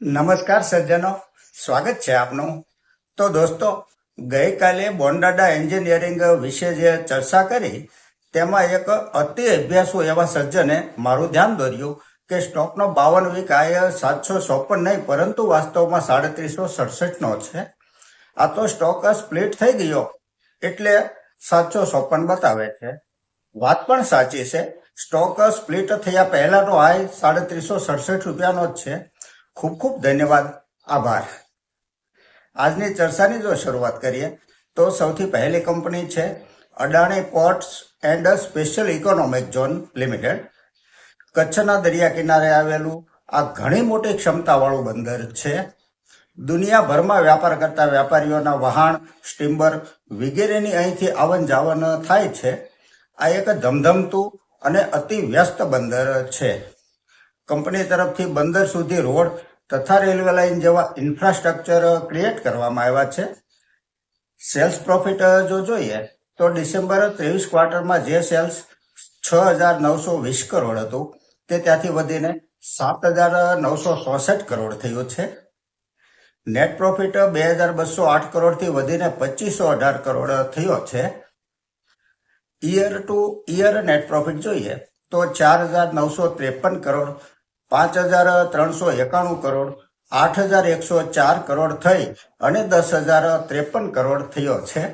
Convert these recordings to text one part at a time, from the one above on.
નમસ્કાર સજ્જનો, સ્વાગત છે આપનું. તો દોસ્તો, ગઈકાલે બોન્ડાડા એન્જિનિયરિંગ વિશે જે ચર્ચા કરી, તેમાં એક અતિ અભ્યાસુ એવા સજ્જને મારું ધ્યાન દોર્યું કે સ્ટોકનો બાવન વીક આય સાતસો ચોપન નહીં, પરંતુ વાસ્તવમાં સાડત્રીસો સડસઠનો છે. આ તો સ્ટોક સ્પ્લિટ થઈ ગયો, એટલે સાતસો ચોપન બતાવે છે. વાત પણ સાચી છે, સ્ટોક સ્પ્લિટ થયા પહેલાનો હાઈ સાડત્રીસો સડસઠ રૂપિયાનો જ છે. ખૂબ ખૂબ ધન્યવાદ. આભાર. આજની ચર્ચાની જો શરૂઆત કરીએ, તો સૌથી પહેલી કંપની છે Adani ports and special economic zone limited. કચ્છના દરિયા કિનારે આવેલું આ ઘણી મોટી ક્ષમતાવાળું બંદર છે. દુનિયાભરમાં વ્યાપાર કરતા વેપારીઓના વહાણ, સ્ટીમ્બર વગેરેની અહીંથી આવન જાવન થાય છે. આ એક ધમધમતું અને અતિ વ્યસ્ત બંદર છે. કંપની તરફથી બંદર સુધી રોડ તથા રેલવે લાઇન જેવા ઇન્ફ્રાસ્ટ્રક્ચર ક્રિએટ કરવામાં આવ્યા છે. સેલ્સ પ્રોફિટ જો જોઈએ તો ડિસેમ્બર ત્રેવીસ ક્વાર્ટરમાં જે સેલ્સ છ હજાર નવસો વીસ કરોડ હતું, તે ત્યાંથી વધીને સાત હજાર નવસો ચોસઠ કરોડ થયું છે. નેટ પ્રોફિટ બે હજાર બસો આઠ કરોડથી વધીને પચીસો અઢાર કરોડ થયો છે. Year to year net profit જોઈએ તો ચાર હજાર નવસો ત્રેપન કરોડ પાંચ હજાર ત્રણસો એકાણું કરોડ, આઠ હજાર એકસો ચાર કરોડ થઈ અને દસ હજાર ત્રેપન કરોડ થયો છે.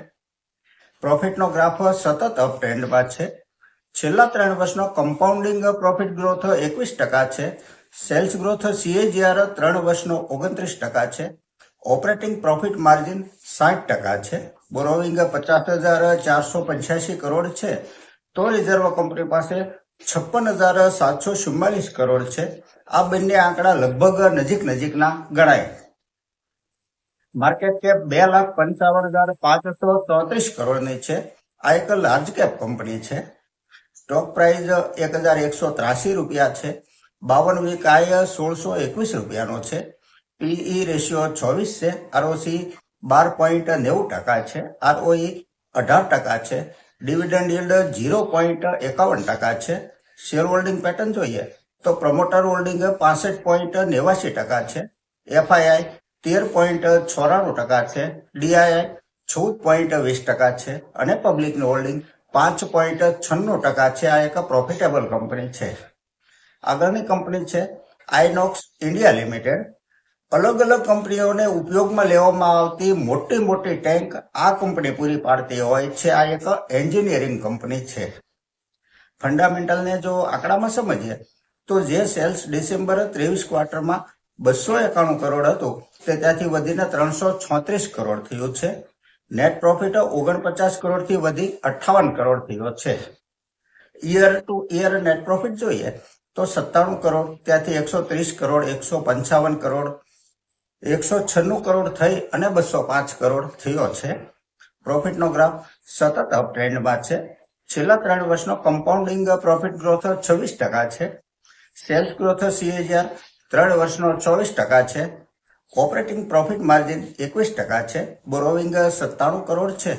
પ્રોફિટનો ગ્રાફ સતત અપ ટ્રેન્ડમાં છે. છેલ્લા ત્રણ વર્ષનો કમ્પાઉન્ડિંગ પ્રોફિટ ગ્રોથ એકવીસ ટકા છે. સેલ્સ ગ્રોથ સીએજીઆર ત્રણ વર્ષનો ઓગણત્રીસ ટકા છે. ઓપરેટિંગ પ્રોફિટ માર્જિન સાઠ ટકા છે. બોરોવિંગ પચાસ હજાર ચારસો પંચ્યાસી કરોડ છે. તો રિઝર્વ કંપની પાસે છપ્પન હજાર સાતસો ચુમ્માલીસ કરોડ છે. આ બંને આંકડા લગભગ નજીક નજીકના ગણાય. માર્કેટ કેપ બે લાખ પંચાવન હજાર પાંચસો ચોત્રીસ કરોડની છે. આ એક લાર્જ કેપ કંપની છે. સ્ટોક પ્રાઇસ એક હજાર એકસો ત્રાસી રૂપિયા છે. બાવન વિકાય સોળસો એકવીસ રૂપિયાનો છે. પીઈ રેશિયો ચોવીસ છે. આરઓસી બાર પોઈન્ટ નેવું ટકા છે. આરઓઈ અઢાર ટકા છે. ડિવિડન્ડ યીલ્ડ ઝીરો પોઈન્ટ એકાવન ટકા છે. શેર હોલ્ડિંગ પેટર્ન જોઈએ તો પ્રમોટર હોલ્ડિંગ પાસઠ પોઈન્ટ નેવાસી ટકા છે. એફઆઈઆઈ તેર પોઈન્ટ ચોરાણું ટકા છે. ડીઆઈઆઈ ચૌદ પોઈન્ટ વીસ ટકા છે. અને પબ્લિકનું હોલ્ડિંગ પાંચ પોઈન્ટ છન્નું ટકા છે. આ એક પ્રોફિટેબલ કંપની છે. આગળની કંપની છે આઈનોક્સ ઇન્ડિયા લિમિટેડ અલગ અલગ કંપનીઓને ઉપયોગમાં લેવામાં આવતી મોટી મોટી ટેન્ક આ કંપની પૂરી પાડતી હોય છે. આ એક એન્જિનિયરિંગ કંપની છે. ફંડામેન્ટલને જો આંકડામાં સમજીએ, તો જે સેલ્સ ડિસેમ્બર ત્રેવીસ ક્વાર્ટરમાં બસો એકાણું કરોડ હતું, તે ત્યાંથી વધીને ત્રણસો છોત્રીસ કરોડ થયું છે. નેટ પ્રોફિટ ઓગણપચાસ કરોડથી વધી અઠ્ઠાવન કરોડ થયો છે. Year to year net profit જોઈએ, તો સત્તાણું કરોડ, ત્યાંથી એકસો ત્રીસ કરોડ, એકસો પંચાવન કરોડ એકસો છન્નું કરોડ થઈ અને બસો પાંચ કરોડ થયો છે. પ્રોફિટનો ગ્રાફ સતત અપ ટ્રેન્ડમાં છે. છેલ્લા ત્રણ વર્ષનો કમ્પાઉન્ડિંગ પ્રોફિટ ગ્રોથ છવ્વીસ ટકા છે. સેલ્સ ગ્રોથ સીએજીઆર ત્રણ વર્ષનો ચોવીસ ટકા છે. ઓપરેટિંગ પ્રોફિટ માર્જિન એકવીસ ટકા છે. બોરોવિંગ સત્તાણું કરોડ છે.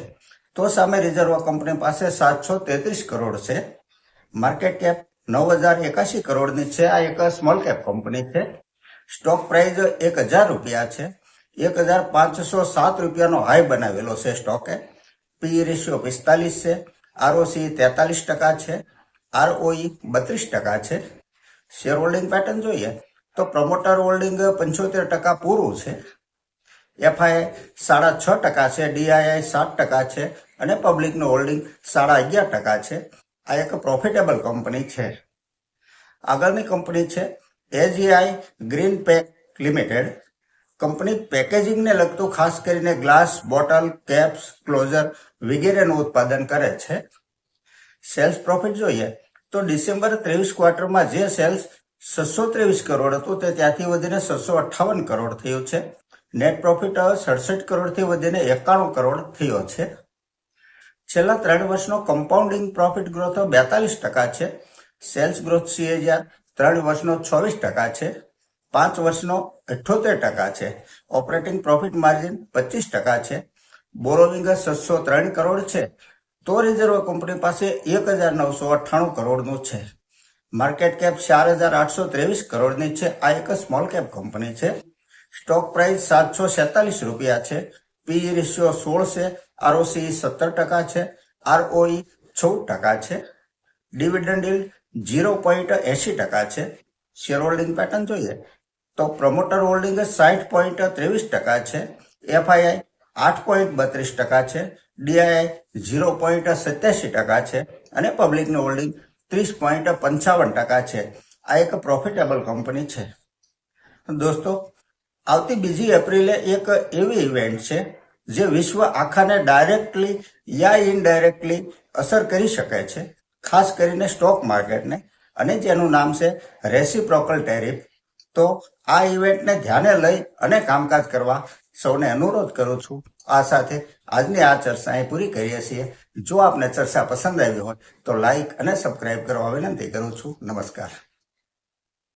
તો સામે રિઝર્વ કંપની પાસે સાતસો તેત્રીસ કરોડ છે. માર્કેટ કેપ નવ હજાર એકાશી કરોડની છે. આ એક સ્મોલ કેપ કંપની છે. સ્ટોક પ્રાઇસ એક હજાર રૂપિયા છે. એક હજાર પાંચસો સાત રૂપિયાનો હાઈ બનાવેલો છે સ્ટોકે. પી રેશિયો પિસ્તાલીસ છે. આરઓસી તેતાલીસ ટકા છે. આરઓઈ બત્રીસ ટકા છે. શેર હોલ્ડિંગ પેટર્ન જોઈએ તો પ્રમોટર હોલ્ડિંગ પંચોતેર ટકા પૂરું છે. એફઆઈ સાડા છ ટકા છે. ડીઆઈઆઈ સાત ટકા છે. અને પબ્લિકનું હોલ્ડિંગ સાડા અગિયાર ટકા છે. આ એક પ્રોફિટેબલ કંપની છે. આગળની કંપની છે AGI green pack limited company પેકેજિંગને લગતું ખાસ કરીને ગ્લાસ, બોટલ, કેપ્સ, ક્લોઝર વગેરેનું ઉત્પાદન કરે છે. સેલ્સ પ્રોફિટ જોઈએ તો ડિસેમ્બર ત્રેવીસ ક્વાર્ટરમાં જે સેલ્સ છસો ત્રેવીસ કરોડ હતું તે ત્યાંથી વધીને છસો અઠ્ઠાવન કરોડ થયું છે. નેટ પ્રોફિટ સડસઠ કરોડથી વધીને એકાણું કરોડ થયો છે. છેલ્લા ત્રણ વર્ષનો કમ્પાઉન્ડિંગ પ્રોફિટ ગ્રોથ બેતાલીસ ટકા છે. સેલ્સ ગ્રોથ સીએજીઆર ત્રણ વર્ષનો ચોવીસ ટકા છે, પાંચ વર્ષનો અઠ્યોતેર ટકા છે. ઓપરેટિંગ પ્રોફિટ માર્જિન પચીસ ટકા છે. બોરોવિંગ છસો ત્રણ કરોડ છે. તો રિઝર્વ કંપની પાસે એક હજાર નવસો અઠ્ઠાણું કરોડનું છે. માર્કેટ કેપ ચાર હજાર આઠસો ત્રેવીસ કરોડની છે. આ એક સ્મોલ કેપ કંપની છે. સ્ટોક પ્રાઇસ સાતસો સેતાલીસ રૂપિયા છે. પી રેશિયો સોળ છે. આરઓસી સત્તર ટકા છે. આરઓઈ ચૌદ ટકા છે. ડિવિડન્ડ ઝીરો પોઈન્ટ એસી ટકા છે. શેર હોલ્ડિંગ પેટર્ન જોઈએ તો પ્રમોટર હોલ્ડિંગ સાઠ પોઈન્ટ ત્રેવીસ ટકા છે. એફઆઈઆઈ આઠ પોઈન્ટ બત્રીસ ટકા છે. ડીઆઈઆઈ ઝીરો પોઈન્ટ સત્યાસી ટકા છે. અને પબ્લિકનું હોલ્ડિંગ ત્રીસ પોઈન્ટ પંચાવન ટકા છે. આ એક પ્રોફિટેબલ કંપની છે. દોસ્તો, આવતી બીજી એપ્રિલે એક એવી ઇવેન્ટ છે જે વિશ્વ આખાને ડાયરેક્ટલી યા ઇનડાયરેક્ટલી અસર કરી શકે છે. ખાસ કરીને સ્ટોક માર્કેટને અને જેનું નામ છે રેસિપ્રોકલ ટેરિફ તો આ ઇવેન્ટને ધ્યાને લઈ અને કામકાજ કરવા સૌને અનુરોધ કરું છું. આ સાથે આજની આ ચર્ચા અહીં પૂરી કરીએ છીએ. જો આપને ચર્ચા પસંદ આવી હોય તો લાઈક અને સબસ્ક્રાઇબ કરવા વિનંતી કરું છું. નમસ્કાર.